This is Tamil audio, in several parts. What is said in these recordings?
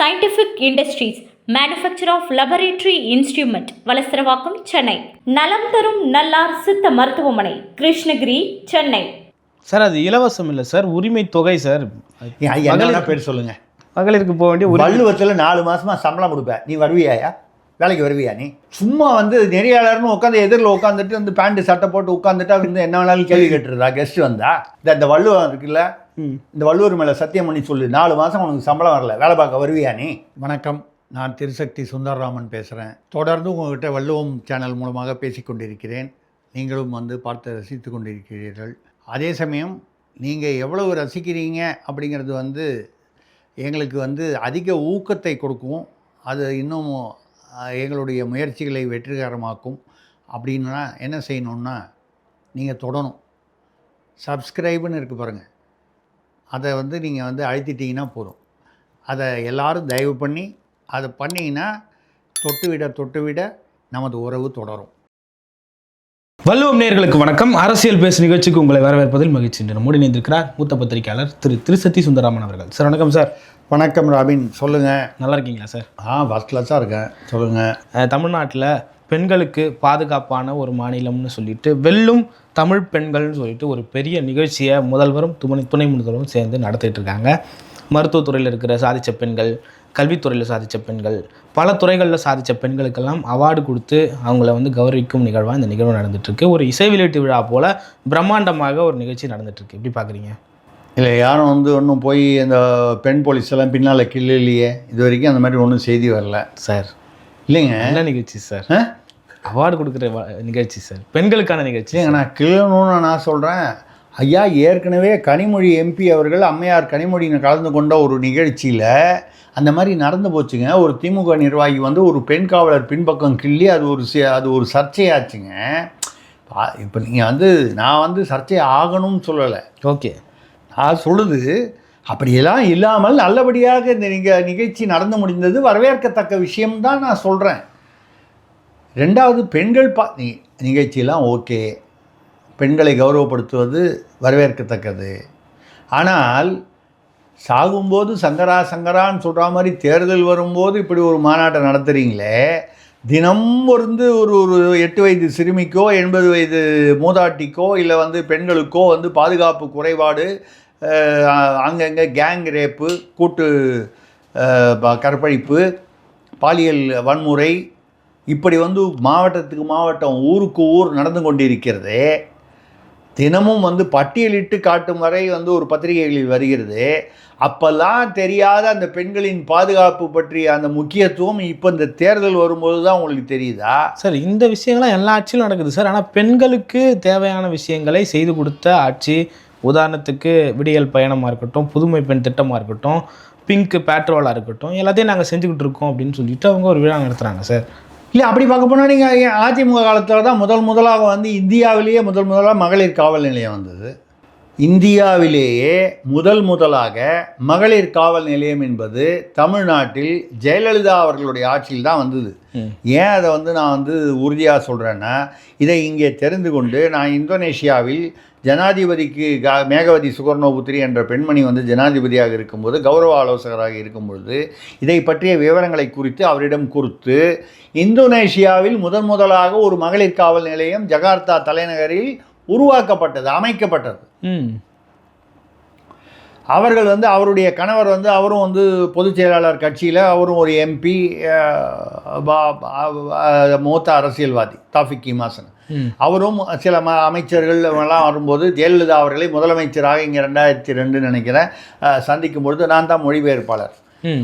Scientific industries manufacturer of laboratory instrument Valasaravakkam Chennai. நலம் தரும் நல்லார் சித்த மருத்துவமனை கிருஷ்ணகிரி சென்னை. சார் அது இலவசம் இல்லை சார் உரிமை தொகை சார். என்ன பேர் சொல்லுங்க. மகளிருக்கு போக வேண்டிய உரிமை வள்ளுவத்தில் நாலு மாசமா சம்பளம் கொடுப்ப. நீ வருவியாயா வேலைக்கு வருவியா நீ? சும்மா வந்து நெறியாளர்னு உட்காந்து எதிரில் உட்காந்துட்டு வந்து பேண்ட் சட்டை போட்டு உட்காந்துட்டு வந்து என்ன வேணாலும் கேள்வி கேட்டுருதா? கெஸ்ட் வந்தா? இந்த இந்த வள்ளுவம் இருக்குல்ல. இந்த வள்ளுவர் மேலே சத்தியம் பண்ணி சொல்லு. நாலு மாதம் உனக்கு சம்பளம் வரல. வேலை பார்க்க வருவியா நீ? வணக்கம். நான் திருசக்தி சுந்தரராமன் பேசுகிறேன் தொடர்ந்து உங்கள்கிட்ட வள்ளுவம் சேனல் மூலமாக பேசிக்கொண்டிருக்கிறேன் நீங்களும் வந்து பார்த்து ரசித்து கொண்டிருக்கிறீர்கள். அதே சமயம் நீங்கள் எவ்வளவு ரசிக்கிறீங்க அப்படிங்கிறது வந்து எங்களுக்கு வந்து அதிக ஊக்கத்தை கொடுக்கும். அது இன்னும் எங்களுடைய முயற்சிகளை வெற்றிகரமாக்கும். அப்படின்னா என்ன செய்யணுன்னா நீங்கள் தொடணும். சப்ஸ்கிரைப்னு இருக்கு பாருங்கள் அதை வந்து நீங்கள் வந்து அழுத்திட்டீங்கன்னா போதும். அதை எல்லாரும் தயவு பண்ணி அதை பண்ணிங்கன்னா தொட்டு விட தொட்டு விட நமது உறவு தொடரும். வள்ளுவம் நேயர்களுக்கு வணக்கம். அரசியல் பேசு நிகழ்ச்சிக்கு உங்களை வரவேற்பதில் மகிழ்ச்சி என்று நம்முடன் இணைந்திருக்கிறார் மூத்த பத்திரிகையாளர் திரு திருசத்தி சுந்தராமன் அவர்கள். சார் வணக்கம் சார். வணக்கம் ராபின். சொல்லுங்கள் நல்லா இருக்கீங்களா சார்? ஆ ஃபஸ்ட் கிளாஸாக இருக்கேன். சொல்லுங்கள் தமிழ்நாட்டில் பெண்களுக்கு பாதுகாப்பான ஒரு மாநிலம்னு சொல்லிட்டு வெல்லும் தமிழ் பெண்கள்னு சொல்லிட்டு ஒரு பெரிய நிகழ்ச்சியை முதல்வரும் துணை துணை முதல்வரும் சேர்ந்து நடத்திட்டு இருக்காங்க. மருத்துவத்துறையில் இருக்கிற சாதித்த பெண்கள் கல்வித்துறையில் சாதித்த பெண்கள் பல துறைகளில் சாதித்த பெண்களுக்கெல்லாம் அவார்டு கொடுத்து அவங்கள வந்து கௌரவிக்கும் நிகழ்வாக இந்த நிகழ்வு நடந்துட்டுருக்கு. ஒரு இசை வெளியீட்டு விழா போல் பிரம்மாண்டமாக ஒரு நிகழ்ச்சி நடந்துட்டுருக்கு. எப்படி பார்க்குறீங்க? இல்லை யாரும் வந்து ஒன்றும் போய் அந்த பெண் போலீஸ் எல்லாம் பின்னால் கிள்ளலையே. இது வரைக்கும் அந்த மாதிரி ஒன்றும் செய்தி வரல. சார். இல்லைங்க. என்ன நிகழ்ச்சி சார்? ஆ? அவார்டு கொடுக்குற நிகழ்ச்சி சார். பெண்களுக்கான நிகழ்ச்சி இல்லைங்க நான் கிள்ளணும்னு நான் சொல்கிறேன் ஐயா ஏற்கனவே கனிமொழி எம்பி அவர்கள் அம்மையார் கனிமொழி கலந்து கொண்ட ஒரு நிகழ்ச்சியில் அந்த மாதிரி நடந்து போச்சுங்க. ஒரு திமுக நிர்வாகி வந்து ஒரு பெண் காவலர் பின்பக்கம் கிள்ளி அது ஒரு சி- அது ஒரு சர்ச்சையாச்சுங்க. இப்போ நீங்கள் வந்து நான் வந்து சர்ச்சை ஆகணும்னு சொல்லலை. ஓகே. நான் சொல்லுது அப்படியெல்லாம் இல்லாமல் நல்லபடியாக இந்த நிக நிகழ்ச்சி நடந்து முடிந்தது வரவேற்கத்தக்க விஷயம்தான் நான் சொல்கிறேன் ரெண்டாவது பெண்கள் பா நி நிகழ்ச்சியெல்லாம் ஓகே. பெண்களை கௌரவப்படுத்துவது வரவேற்கத்தக்கது. ஆனால் சாகும்போது சங்கரா சங்கரான்னு சொல்கிற மாதிரி தேர்தல் வரும்போது இப்படி ஒரு மாநாட்டை நடத்துகிறீங்களே தினம் வந்து ஒரு ஒரு எட்டு வயது சிறுமிக்கோ எண்பது வயது மூதாட்டிக்கோ இல்லை வந்து பெண்களுக்கோ வந்து பாதுகாப்பு குறைபாடு அங்கங்கே கேங் ரேப்பு கூட்டு ப- கற்பழிப்பு பாலியல் வன்முறை இப்படி வந்து மாவட்டத்துக்கு மாவட்டம் ஊருக்கு ஊர் நடந்து கொண்டிருக்கிறது தினமும் வந்து பட்டியலிட்டு காட்டும் வரை வந்து ஒரு பத்திரிகைகளில் வருகிறது. அப்போல்லாம் தெரியாத அந்த பெண்களின் பாதுகாப்பு பற்றிய அந்த முக்கியத்துவம் இப்போ இந்த தேர்தல் வரும்போது தான் உங்களுக்கு தெரியுதா? சார் இந்த விஷயங்கள்லாம் எல்லா ஆட்சியிலும் நடக்குது சார். ஆனால் பெண்களுக்கு தேவையான விஷயங்களை செய்து கொடுத்த ஆட்சி உதாரணத்துக்கு விடியல் பயணமாக இருக்கட்டும் புதுமை பெண் திட்டமாக இருக்கட்டும் பிங்க் பேட்ரோலாக இருக்கட்டும் எல்லாத்தையும் நாங்கள் செஞ்சுக்கிட்டு இருக்கோம் அப்படின்னு சொல்லிட்டு அவங்க ஒரு விழா நடத்துகிறாங்க சார். இல்லை அப்படி பார்க்க போனால் நீங்கள் அதிமுக காலத்தில் தான் முதல் முதலாக வந்து இந்தியாவிலேயே முதல் முதலாக மகளிர் காவல் நிலையம் வந்தது. இந்தியாவிலேயே முதல் முதலாக மகளிர் காவல் நிலையம் என்பது தமிழ்நாட்டில் ஜெயலலிதா அவர்களுடைய ஆட்சியில் தான் வந்தது. ஏன் அதை வந்து நான் வந்து உறுதியாக சொல்கிறேன்னா இதை இங்கே தெரிந்து கொண்டு நான் இந்தோனேஷியாவில் ஜனாதிபதிக்கு கா மேகவதி சுகர்ணோபுத்திரி என்ற பெண்மணி வந்து ஜனாதிபதியாக இருக்கும்போது கௌரவ ஆலோசகராக இருக்கும்பொழுது இதை பற்றிய விவரங்களை குறித்து அவரிடம் கொடுத்து இந்தோனேஷியாவில் முதன் முதலாக ஒரு மகளிர் காவல் நிலையம் ஜகார்த்தா தலைநகரில் உருவாக்கப்பட்டது அமைக்கப்பட்டது. ம். அவர்கள் வந்து அவருடைய கணவர் வந்து அவரும் வந்து பொதுச் செயலாளர் கட்சியில் அவரும் ஒரு எம்பி மூத்த அரசியல்வாதி தாஃபிக் இமாசன். அவரும் சில ம அமைச்சர்கள் எல்லாம் வரும்போது ஜெயலலிதா அவர்களை முதலமைச்சராக இங்கே ரெண்டாயிரத்தி ரெண்டு நினைக்கிறேன் சந்திக்கும் பொழுது நான் தான் மொழிபெயர்ப்பாளர்.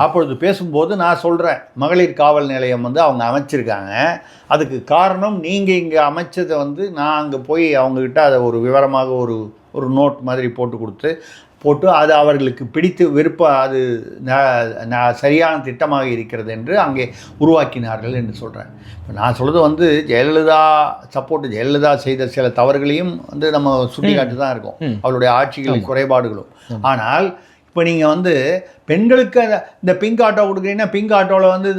அப்பொழுது பேசும்போது நான் சொல்கிறேன் மகளிர் காவல் நிலையம் வந்து அவங்க அமைச்சிருக்காங்க. அதுக்கு காரணம் நீங்கள் இங்கே அமைச்சதை வந்து நான் அங்கே போய் அவங்கக்கிட்ட அதை ஒரு விவரமாக ஒரு ஒரு நோட் மாதிரி போட்டு கொடுத்து போட்டு அது அவர்களுக்கு பிடித்து விருப்ப அது சரியான திட்டமாக இருக்கிறது என்று அங்கே உருவாக்கினார்கள் என்று சொல்கிறேன் இப்போ நான் சொல்கிறது வந்து ஜெயலலிதா சப்போர்ட் ஜெயலலிதா செய்த சில தவறுகளையும் வந்து நம்ம சுட்டிக்காட்டி தான் இருக்கோம். அவருடைய ஆட்சிகளின் குறைபாடுகளும். ஆனால் இப்போ நீங்கள் வந்து பெண்களுக்கு இந்த பிங்க் ஆட்டோ கொடுக்குறீங்கன்னா பிங்க் ஆட்டோவில் வந்து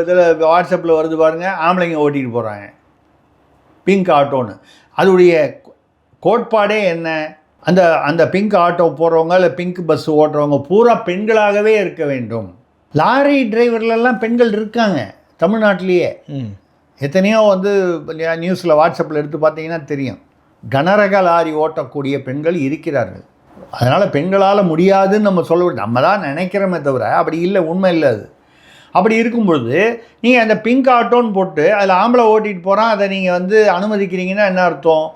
இதில் வாட்ஸ்அப்பில் வருது பாருங்கள் ஆம்பளைங்க ஓட்டிகிட்டு போகிறாங்க பிங்க் ஆட்டோன்னு அதோடைய கோட்பாடே என்ன? அந்த அந்த பிங்க் ஆட்டோ போகிறவங்க இல்லை பிங்க் பஸ் ஓட்டுறவங்க பூரா பெண்களாகவே இருக்க வேண்டும். லாரி டிரைவர்லலாம் பெண்கள் இருக்காங்க தமிழ்நாட்டிலேயே. ம். எத்தனையோ வந்து நியூஸில் வாட்ஸ்அப்பில் எடுத்து பார்த்தீங்கன்னா தெரியும். கனரக லாரி ஓட்டக்கூடிய பெண்கள் இருக்கிறார்கள். அதனால் பெண்களால் முடியாதுன்னு நம்ம சொல்ல நம்ம தான் நினைக்கிறோமே தவிர அப்படி இல்லை உண்மை இல்லை அது. அப்படி இருக்கும் பொழுது நீங்கள் அந்த பிங்க் ஆட்டோன்னு போட்டு அதில் ஆம்பளை ஓட்டிகிட்டு போகிறான் அதை நீங்கள் வந்து அனுமதிக்கிறீங்கன்னா என்ன அர்த்தம்?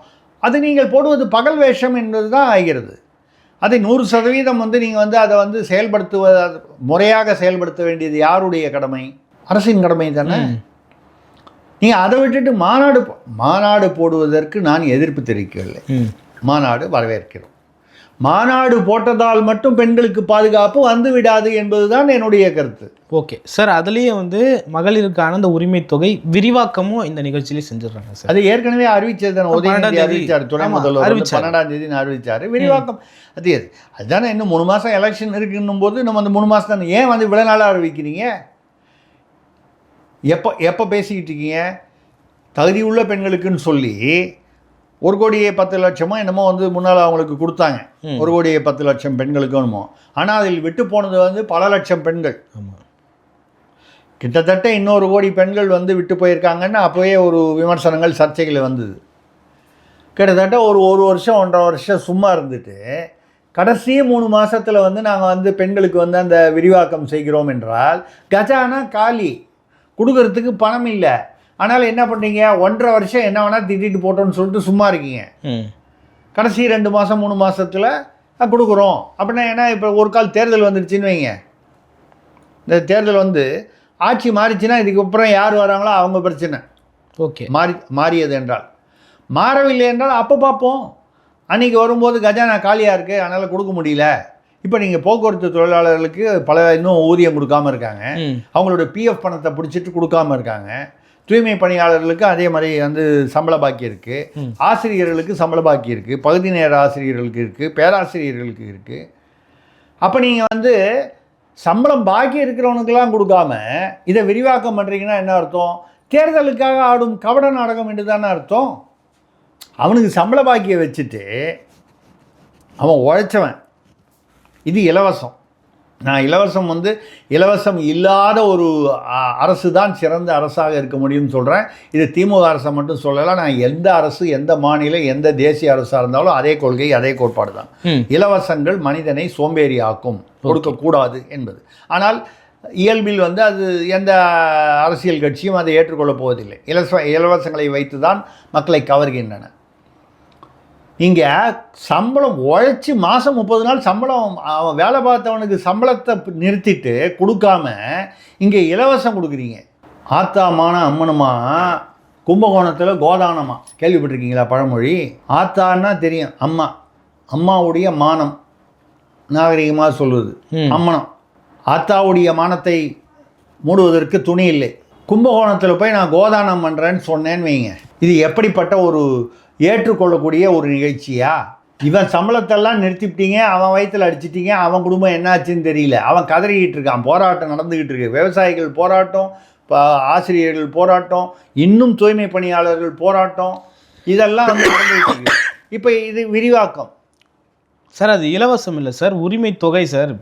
அது நீங்கள் போடுவது பகல் வேஷம் என்பது தான் ஆகிறது. அதை நூறு சதவீதம் வந்து நீங்கள் வந்து அதை வந்து செயல்படுத்துவ முறையாக செயல்படுத்த வேண்டியது யாருடைய கடமை? அரசின் கடமை தானே? நீங்கள் அதை விட்டுட்டு மாநாடு மாநாடு போடுவதற்கு நான் எதிர்ப்பு தெரிவிக்கவில்லை. மாநாடு வரவேற்கிறோம். மாநாடு போட்டதால் மட்டும் பெண்களுக்கு பாதுகாப்பு வந்து விடாது என்பதுதான் என்னுடைய கருத்து. ஓகே. சார் அதுலேயே வந்து மகளிருக்கான அந்த உரிமை தொகை விரிவாக்கமும் இந்த நிகழ்ச்சியிலே செஞ்சிடுறாங்க சார். அது ஏற்கனவே அறிவிச்சது. அறிவிச்சார் துணை முதல்வர். பன்னெண்டாம் தேதி அறிவிச்சார். விரிவாக்கம். அது அதுதானே இன்னும் மூணு மாதம் எலெக்ஷன் இருக்குன்னும் போது நம்ம அந்த மூணு மாதம் தானே? ஏன் வந்து இவ்வளோ நாளாக அறிவிக்கிறீங்க? எப்போ எப்போ பேசிக்கிட்டு இருக்கீங்க? தகுதி உள்ள பெண்களுக்குன்னு சொல்லி ஒரு கோடியே பத்து லட்சமோ என்னமோ வந்து முன்னால் அவங்களுக்கு கொடுத்தாங்க. ஒரு கோடியே பத்து லட்சம் பெண்களுக்கு என்னமோ. ஆனால் அதில் விட்டு போனது வந்து பல லட்சம் பெண்கள். கிட்டத்தட்ட இன்னொரு கோடி பெண்கள் வந்து விட்டு போயிருக்காங்கன்னு அப்போவே ஒரு விமர்சனங்கள் சர்ச்சைகள் வந்தது. கிட்டத்தட்ட ஒரு ஒரு வருஷம் ஒன்றரை வருஷம் சும்மா இருந்துட்டு கடைசி மூணு மாசத்துல வந்து நாங்கள் வந்து பெண்களுக்கு வந்து அந்த விரிவாக்கம் செய்கிறோம் என்றால் கஜானா காலி. கொடுக்கறதுக்கு பணம் இல்லை. ஆனால் என்ன பண்ணுறீங்க ஒன்றரை வருஷம் என்ன வேணால் திட்டிட்டு போட்டோம்னு சொல்லிட்டு சும்மா இருக்கீங்க. கடைசி ரெண்டு மாதம் மூணு மாசத்துல அஹ், கொடுக்குறோம். அப்படின்னா ஏன்னா இப்போ ஒரு கால் தேர்தல் வந்துடுச்சுன்னு வைங்க. இந்த தேர்தல் வந்து ஆட்சி மாறிச்சுன்னா இதுக்கப்புறம் யார் வராங்களோ அவங்க பிரச்சனை. ஓகே. மாறி மாறியது என்றால். மாறவில்லை என்றால் அப்போ பார்ப்போம். அன்றைக்கி வரும்போது கஜானா காலியாக இருக்குது அதனால் கொடுக்க முடியல. இப்போ நீங்கள் போக்குவரத்து தொழிலாளர்களுக்கு பல இன்னும் ஊதியம் கொடுக்காம இருக்காங்க. அவங்களோட பிஎஃப் பணத்தை பிடிச்சிட்டு கொடுக்காம இருக்காங்க. தூய்மை பணியாளர்களுக்கு அதே மாதிரி வந்து சம்பள பாக்கி இருக்குது. ஆசிரியர்களுக்கு சம்பள பாக்கி இருக்குது பகுதி நேர ஆசிரியர்களுக்கு இருக்குது பேராசிரியர்களுக்கு இருக்குது அப்போ நீங்கள் வந்து சம்பளம் பாக்கி இருக்கிறவனுக்கெல்லாம் கொடுக்காம இதை விரிவாக்கம் பண்ணுறீங்கன்னா என்ன அர்த்தம்? தேர்தலுக்காக ஆடும் கபட நாடகம் என்று தானே அர்த்தம்? அவனுக்கு சம்பள பாக்கியை வச்சுட்டு அவன் உழைச்சவன். இது இலவசம். நான் இலவசம் வந்து இலவசம் இல்லாத ஒரு அரசு தான் சிறந்த அரசாக இருக்க முடியும்னு சொல்கிறேன் இது திமுக அரசை மட்டும் சொல்லலை நான் எந்த அரசு எந்த மாநிலம் எந்த தேசிய அரசாக இருந்தாலும் அதே கொள்கை அதே கோட்பாடு தான். இலவசங்கள் மனிதனை சோம்பேறி ஆக்கும் கொடுக்கக்கூடாது என்பது. ஆனால் இயல்பில் வந்து அது எந்த அரசியல் கட்சியும் அதை ஏற்றுக்கொள்ளப் போவதில்லை. இலவச இலவசங்களை வைத்து தான் மக்களை கவர்கின்றன. இங்கே சம்பளம் உழைச்சி மாதம் முப்பது நாள் சம்பளம் அவன் வேலை பார்த்தவனுக்கு சம்பளத்தை நிறுத்திட்டு கொடுக்காம இங்கே இலவசம் கொடுக்குறீங்க. ஆத்தாமான அம்மனுமா கும்பகோணத்தில் கோதானமா? கேள்விப்பட்டிருக்கீங்களா பழமொழி? ஆத்தான்னா தெரியும் அம்மா. அம்மாவுடைய மானம். நாகரிகமாக சொல்லுது ம். அம்மனம். ஆத்தாவுடைய மானத்தை மூடுவதற்கு துணி இல்லை. கும்பகோணத்தில் போய் நான் கோதானம் பண்ணுறேன்னு சொன்னேன்னு வைங்க. இது எப்படிப்பட்ட ஒரு ஏற்றுக்கொள்ளக்கூடிய ஒரு நிகழ்ச்சியா? இவன் சம்பளத்தெல்லாம் நிறுத்திவிட்டீங்க அவன் வயித்துல அடிச்சிட்டீங்க அவன் குடும்பம் என்னாச்சுன்னு தெரியல. அவன் கதறிக்கிட்டு இருக்கான் போராட்டம் நடந்துக்கிட்டு இருக்கு. விவசாயிகள் போராட்டம் ப- ஆசிரியர்கள் போராட்டம் இன்னும் தூய்மை பணியாளர்கள் போராட்டம் இதெல்லாம் வந்து நடந்துகிட்டு இருக்கு. இப்போ இது விரிவாக்கம். சார் அது இலவசம் இல்லை சார் உரிமை தொகை சார்.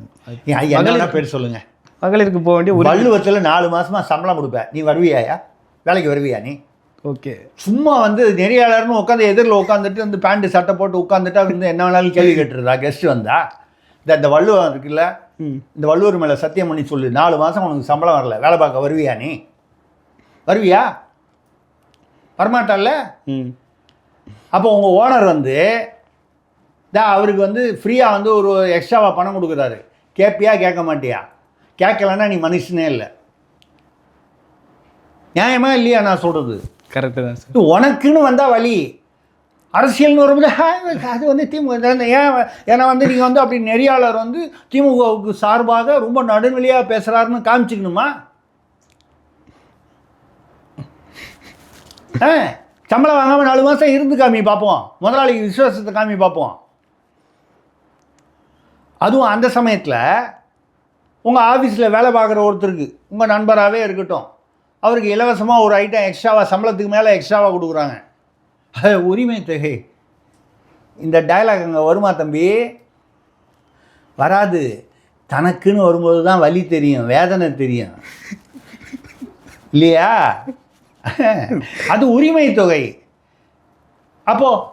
என்ன பேர் சொல்லுங்க. மகளிருக்கு போக வேண்டிய வள்ளுவத்தில் நாலு மாசமா சம்பளம் கொடுப்ப. நீ வருவியாயா? வேலைக்கு வருவியா நீ? ஓகே. சும்மா வந்து நெறியாளர்னு உட்காந்து எதிரில் உட்காந்துட்டு வந்து பேண்ட் சட்டை போட்டு உட்காந்துட்டு வந்து என்ன வேணாலும் கேள்வி கேட்டுருதா? கெஸ்ட் வந்தா? இந்த இந்த வள்ளுவம் இருக்குல்ல? ம். இந்த வள்ளுவர் மேலே சத்தியம் பண்ணி சொல்லு. நாலு மாதம் உனக்கு சம்பளம் வரல. வேலை பார்க்க வருவியா நீ? வருவியா? வரமாட்டான்ல ம். அப்போ உங்கள் ஓனர் வந்து தா அவருக்கு வந்து ஃப்ரீயாக வந்து ஒரு எக்ஸ்ட்ராவாக பணம் கொடுக்குறாரு. கேட்பியா கேட்க மாட்டியா? கேட்கலன்னா நீ மனுஷனே இல்லை. நியாயமா இல்லையா நான் சொல்கிறது கரெக்டு தான் சார் உனக்குன்னு வந்தால் வழி அரசியல்னு வரும்போது அது வந்து திமுக ஏன் ஏன்னா வந்து நீங்கள் வந்து அப்படி நெறியாளர் வந்து திமுகவுக்கு சார்பாக ரொம்ப நடுநிலையாக பேசுகிறாருன்னு காமிச்சிக்கணுமா? ஆ சம்பளம் வாங்காமல் நாலு மாதம் இருந்து காமி பார்ப்போம் முதலாளிக்கு விசுவாசத்தை காமி பார்ப்போம் அதுவும் அந்த சமயத்தில் உங்கள் ஆஃபீஸில் வேலை பார்க்குற ஒருத்தருக்கு உங்கள் நண்பராகவே இருக்கட்டும். அவருக்கு இலவசமாக ஒரு ஐட்டம் எக்ஸ்ட்ராவாக சம்பளத்துக்கு மேலே எக்ஸ்ட்ராவாக கொடுக்குறாங்க. அது உரிமை தொகை. இந்த டைலாக் அங்கே வருமா தம்பி? வராது. தனக்குன்னு வரும்போது தான் வலி தெரியும் வேதனை தெரியும். இல்லையா? அது உரிமை தொகை. அப்போது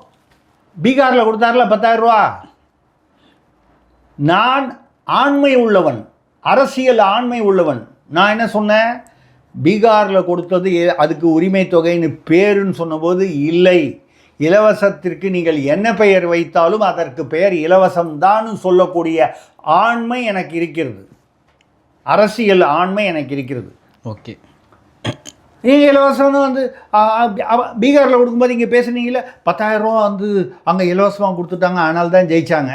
பீகாரில் கொடுத்தாருல பத்தாயிரம் ரூபா? நான் ஆண்மை உள்ளவன் அரசியல் ஆண்மை உள்ளவன். நான் என்ன சொன்னேன்? பீகாரில் கொடுத்தது அதுக்கு உரிமை தொகைன்னு பேருன்னு சொன்னபோது இல்லை. இலவசத்திற்கு நீங்கள் என்ன பெயர் வைத்தாலும் அதற்கு பெயர் இலவசம்தான்னு சொல்லக்கூடிய ஆண்மை எனக்கு இருக்கிறது. அரசியல் ஆண்மை எனக்கு இருக்கிறது. ஓகே. நீங்கள் இலவசம்னு வந்து பீகாரில் கொடுக்கும்போது இங்கே பேசுனீங்களே பத்தாயிரம் ரூபா வந்து அங்கே இலவசமாக கொடுத்துட்டாங்க அதனால தான் ஜெயிச்சாங்க.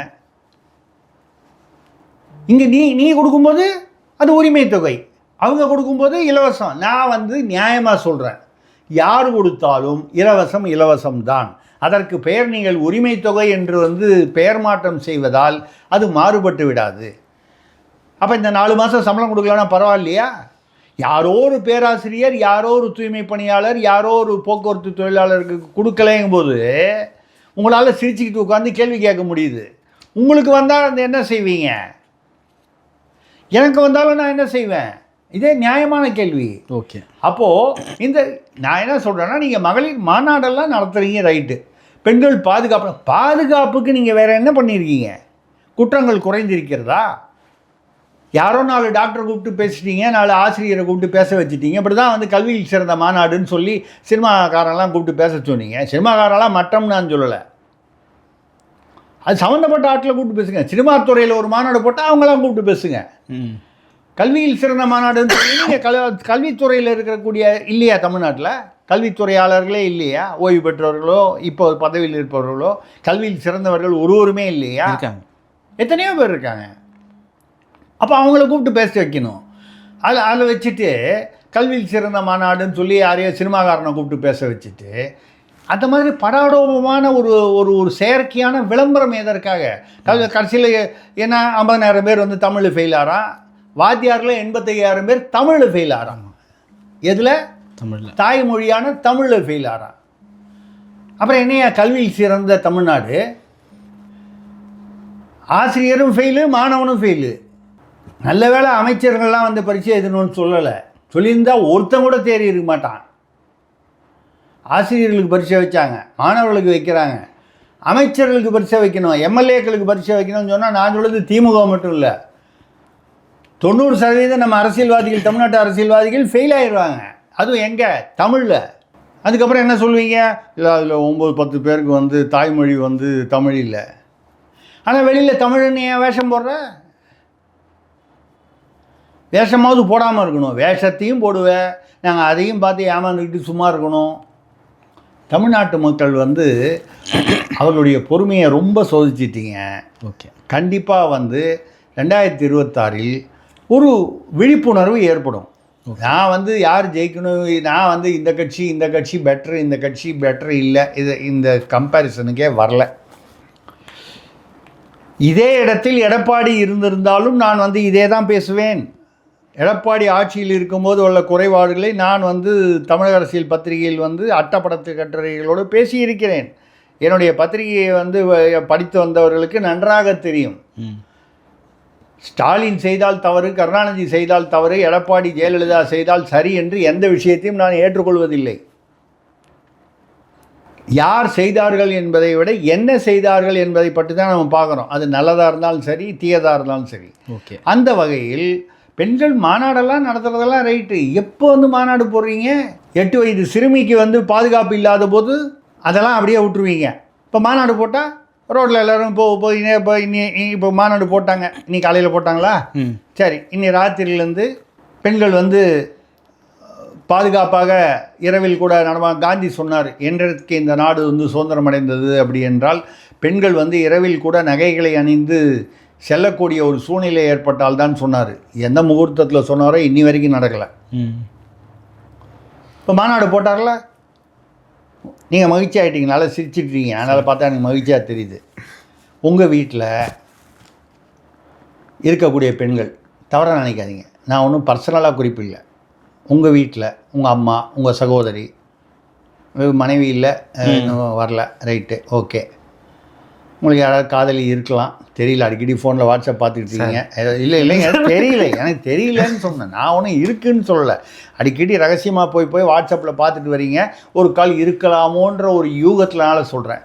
இங்கே நீ நீ கொடுக்கும்போது அது உரிமை தொகை. அவங்க கொடுக்கும்போது இலவசம். நான் வந்து நியாயமாக சொல்கிறேன் யார் கொடுத்தாலும் இலவசம் இலவசம்தான். அதற்கு பெயர் நீங்கள் உரிமை தொகை என்று வந்து பெயர் மாற்றம் செய்வதால் அது மாறுபட்டு விடாது. அப்போ இந்த நாலு மாதம் சம்பளம் கொடுக்கலன்னா பரவாயில்லையா? யாரோ ஒரு பேராசிரியர் யாரோ ஒரு தூய்மை பணியாளர் யாரோ ஒரு போக்குவரத்து தொழிலாளருக்கு கொடுக்கலைங்கும் போது உங்களால் சிரிச்சுக்கிட்டு உட்காந்து கேள்வி கேட்க முடியுது. உங்களுக்கு வந்தால் அந்த என்ன செய்வீங்க? எனக்கு வந்தாலும் நான் என்ன செய்வேன்? இதே நியாயமான கேள்வி. ஓகே. அப்போது இந்த நான் என்ன சொல்கிறேன்னா நீங்கள் மகளிர் மாநாடெல்லாம் நடத்துகிறீங்க ரைட்டு. பெண்கள் பாதுகாப்பு பாதுகாப்புக்கு நீங்கள் வேறு என்ன பண்ணியிருக்கீங்க குற்றங்கள் குறைந்திருக்கிறதா? யாரோ நாலு டாக்டர் கூப்பிட்டு பேசிட்டீங்க நாலு ஆசிரியரை கூப்பிட்டு பேச வச்சுட்டீங்க. இப்படி தான் வந்து கல்வியில் சிறந்த மாநாடுன்னு சொல்லி சினிமாக்காரெல்லாம் கூப்பிட்டு பேச சொன்னீங்க. சினிமாக்காரெல்லாம் மட்டம் நான் சொல்லலை. அது சம்மந்தப்பட்ட ஆட்களை கூப்பிட்டு பேசுங்க. சினிமா துறையில் ஒரு மாநாடு போட்டால் அவங்களாம் கூப்பிட்டு பேசுங்க. ம். கல்வியில் சிறந்த நீங்கள் கல் கல்வித்துறையில் இருக்கக்கூடிய இல்லையா தமிழ்நாட்டில்? கல்வித்துறையாளர்களே இல்லையா? ஓய்வு பெற்றவர்களோ இப்போ பதவியில் இருப்பவர்களோ கல்வியில் சிறந்தவர்கள் ஒருவருமே இல்லையா? இருக்காங்க. எத்தனையோ பேர் இருக்காங்க. அப்போ அவங்கள கூப்பிட்டு பேச வைக்கணும். அதில் அதில் வச்சுட்டு கல்வியில் சிறந்த மாநாடுன்னு சொல்லி யாரையோ சினிமாக்காரனை கூப்பிட்டு பேச வச்சுட்டு அந்த மாதிரி படாடோபமான ஒரு ஒரு ஒரு செயற்கையான விளம்பரம் எதற்காக? கடைசியில் ஏன்னா ஐம்பதாயிரம் பேர் வந்து தமிழில் ஃபெயில் ஆகிறான் வாத்தியாரில் எண்பத்தையாயிரம் பேர் தமிழில் ஃபெயில் ஆகிறான் எதில்? தமிழில். தாய்மொழியான தமிழில் ஃபெயில் ஆகிறான் அப்புறம் என்னையா கல்வியில் சிறந்த தமிழ்நாடு? ஆசிரியரும் ஃபெயிலு மாணவனும் ஃபெயிலு நல்ல வேளை அமைச்சர்கள்லாம் வந்து பரீட்சை எழுதணும்னு சொல்லலை. சொல்லியிருந்தா ஒருத்தன் கூட தேறி இருக்க மாட்டான். ஆசிரியர்களுக்கு பரீட்சை வச்சாங்க மாணவர்களுக்கு வைக்கிறாங்க. அமைச்சர்களுக்கு பரீட்சை வைக்கணும் எம்எல்ஏக்களுக்கு பரீட்சை வைக்கணும்னு சொன்னால் நான் சொல்கிறது திமுக மட்டும் இல்லை. தொண்ணூறு சதவீதம் நம்ம அரசியல்வாதிகள் தமிழ்நாட்டு அரசியல்வாதிகள் ஃபெயில் ஆயிடுவாங்க. அதுவும் எங்கே? தமிழில். அதுக்கப்புறம் என்ன சொல்லுவீங்க இல்லை அதில் ஒம்பது பத்து பேருக்கு வந்து தாய்மொழி வந்து தமிழ் இல்லை. ஆனால் வெளியில் தமிழ்னு ஏன் வேஷம் போடுற? வேஷமாவது போடாமல் இருக்கணும். வேஷத்தையும் போடுவேன் நாங்கள் அதையும் பார்த்து ஏமாந்துக்கிட்டு சும்மா இருக்கணும். தமிழ்நாட்டு மக்கள் வந்து அவர்களுடைய பொறுமையை ரொம்ப சோதிச்சிட்டீங்க. ஓகே. கண்டிப்பாக வந்து ரெண்டாயிரத்தி இருபத்தாறில் ஒரு விழிப்புணர்வு ஏற்படும். நான் வந்து யார் ஜெயிக்கணும்? நான் வந்து இந்த கட்சி இந்த கட்சி பெட்ரு இந்த கட்சி பெட்ரு இல்லை. இது இந்த கம்பேரிசனுக்கே வரல. இதே இடத்தில் எடப்பாடி இருந்திருந்தாலும் நான் வந்து இதே தான் பேசுவேன். எடப்பாடி ஆட்சியில் இருக்கும்போது உள்ள குறைபாடுகளை நான் வந்து தமிழக அரசியல் பத்திரிகையில் வந்து அட்டப்படத்து கட்டுரைகளோடு பேசியிருக்கிறேன். என்னுடைய பத்திரிகையை வந்து வ- படித்து வந்தவர்களுக்கு நன்றாக தெரியும். ம். ஸ்டாலின் செய்தால் தவறு கருணாநிதி செய்தால் தவறு எடப்பாடி ஜெயலலிதா செய்தால் சரி என்று எந்த விஷயத்தையும் நான் ஏற்றுக்கொள்வதில்லை. யார் செய்தார்கள் என்பதை விட என்ன செய்தார்கள் என்பதை பற்றி தான் நம்ம பார்க்குறோம். அது நல்லதாக இருந்தாலும் சரி தீயதாக இருந்தாலும் சரி. ஓகே. அந்த வகையில் பெண்கள் மாநாடெல்லாம் நடத்துறதெல்லாம் ரைட்டு. எப்போ வந்து மாநாடு போடுறீங்க? எட்டு வயது சிறுமிக்கு வந்து பாதுகாப்பு இல்லாத போது அதெல்லாம் அப்படியே விட்டுருவீங்க. இப்போ மாநாடு போட்டால் ரோட்டில் எல்லோரும் இப்போ இன்னி- இப்போ இன்னி இப்போ மாநாடு போட்டாங்க. இன்னி காலையில் போட்டாங்களா? சரி இன்னி ராத்திரியிலேருந்து பெண்கள் வந்து பாதுகாப்பாக இரவில் கூட நடமா காந்தி சொன்னார் என்றைக்கு இந்த நாடு வந்து சுதந்திரம் அடைந்தது அப்படி என்றால் பெண்கள் வந்து இரவில் கூட நகைகளை அணிந்து செல்லக்கூடிய ஒரு சூழ்நிலை ஏற்பட்டால் தான் சொன்னார். எந்த முகூர்த்தத்தில் சொன்னாரோ இன்னி வரைக்கும் நடக்கலை. இப்போ மாநாடு போட்டார்ல நீங்கள் மகிழ்ச்சி ஆகிட்டீங்க நல்லா சிரிச்சிட்றீங்க அதனால் பார்த்தா எனக்கு மகிழ்ச்சியாக தெரியுது. உங்கள் வீட்டில் இருக்கக்கூடிய பெண்கள் தவறாக நினைக்காதீங்க. நான் ஒன்றும் பர்சனலாக குறிப்பில்லை உங்கள் வீட்டில் உங்கள் அம்மா உங்கள் சகோதரி மனைவி இல்லை வரல. ரைட்டு ஓகே உங்களுக்கு யாராவது காதலி இருக்கலாம். தெரியல அடிக்கடி ஃபோனில் வாட்ஸ்அப் பார்த்துக்கிட்டு இருக்கீங்க. இல்லை இல்லைங்க எனக்கு தெரியல. எனக்கு தெரியலன்னு சொன்னேன். நான் ஒன்றும் இருக்குன்னு சொல்லலை. அடிக்கடி ரகசியமாக போய் போய் வாட்ஸ்அப்பில் பார்த்துட்டு வரீங்க. ஒரு கால் இருக்கலாமோன்ற ஒரு யூகத்தினால சொல்கிறேன்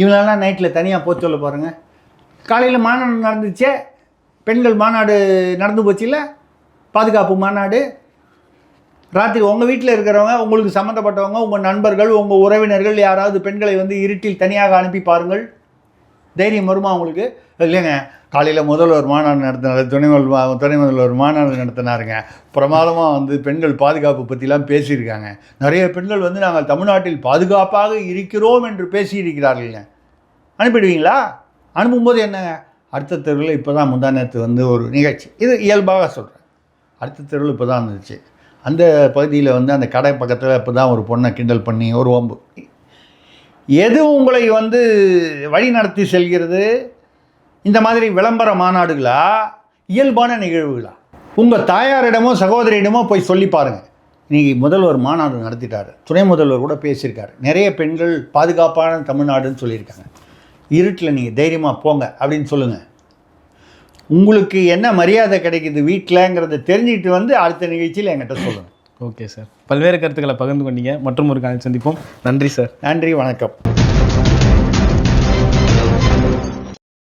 இவங்களெல்லாம் நைட்டில் தனியாக போக சொல்ல பாருங்கள் காலையில் மாநாடு நடந்துச்சே. பெண்கள் மாநாடு நடந்து போச்சுல்ல பாதுகாப்பு மாநாடு. ராத்திரி உங்கள் வீட்டில் இருக்கிறவங்க உங்களுக்கு சம்மந்தப்பட்டவங்க உங்கள் நண்பர்கள் உங்கள் உறவினர்கள் யாராவது பெண்களை வந்து இருட்டில் தனியாக அனுப்பி பாருங்கள். தைரியம் வருமா உங்களுக்கு? இல்லைங்க. காலையில் முதல்வர் மாநாடு நடத்தினார் துணை முதல்வர் துணை முதல்வர் மாநாடு நடத்தினாருங்க. பிரமாதமாக வந்து பெண்கள் பாதுகாப்பு பற்றிலாம் பேசியிருக்காங்க. நிறைய பெண்கள் வந்து நாங்கள் தமிழ்நாட்டில் பாதுகாப்பாக இருக்கிறோம் என்று பேசியிருக்கிறார்கள்ங்க. அனுப்பிடுவீங்களா? அனுப்பும்போது என்னங்க? அடுத்த தெருவில் இப்போ தான் முந்தா நேற்று வந்து ஒரு நிகழ்ச்சி. இது இயல்பாக சொல்கிறேன் அடுத்த தெருவில் இப்போ தான் இருந்துச்சு அந்த பகுதியில் வந்து அந்த கடை பக்கத்தில் இப்போ தான் ஒரு பொண்ணை கிண்டல் பண்ணி ஒரு ஓம்பு எது உங்களை வந்து வழி நடத்தி செல்கிறது? இந்த மாதிரி விளம்பர மாநாடுகளா? இயல்பான நிகழ்வுகளா? உங்கள் தாயாரிடமோ சகோதரியிடமோ போய் சொல்லி பாருங்கள் இன்றைக்கி முதல்வர் மாநாடு நடத்திட்டார். துணை முதல்வர் கூட பேசியிருக்காரு. நிறைய பெண்கள் பாதுகாப்பான தமிழ்நாடுன்னு சொல்லியிருக்காங்க. இருட்டில் நீங்கள் தைரியமாக போங்க அப்படின்னு சொல்லுங்கள் உங்களுக்கு என்ன மரியாதை கிடைக்குது வீட்டிலங்கிறத தெரிஞ்சுக்கிட்டு வந்து அடுத்த நிகழ்ச்சியில் என்கிட்ட சொல்லுங்கள் ஓகே சார். பல்வேறு கருத்துக்களை பகிர்ந்து கொண்டீங்க. மற்றும் ஒரு காலையில் சந்திப்போம். நன்றி சார். நன்றி வணக்கம்.